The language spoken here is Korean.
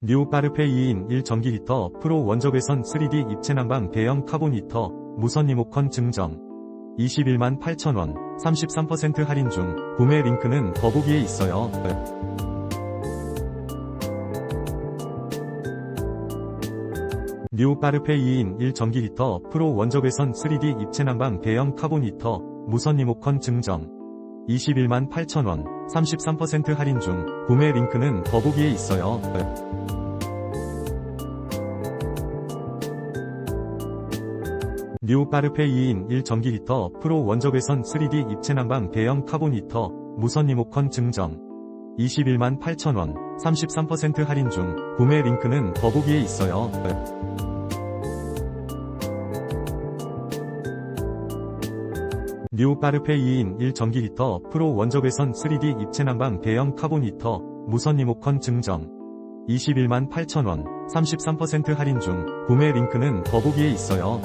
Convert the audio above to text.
뉴 파르페 2인 1 전기 히터 프로 원적외선 3D 입체 난방 대형 카본 히터 무선 리모컨 증정. 21만 8천원 33% 할인 중 구매 링크는 더보기에 있어요. 뉴 파르페 2인 1 전기 히터 프로 원적외선 3D 입체 난방 대형 카본 히터 무선 리모컨 증정 21만 8천원 33% 할인 중 구매 링크는 더보기에 있어요. 뉴 파르페 2인 1 전기 히터 프로 원적외선 3D 입체 난방 대형 카본 히터 무선 리모컨 증정 21만 8천원 33% 할인 중 구매 링크는 더보기에 있어요. 뉴 파르페 2인 1 전기 히터 프로 원적외선 3D 입체 난방 대형 카본 히터 무선 리모컨 증정 21만 8천원 33% 할인 중 구매 링크는 더보기에 있어요.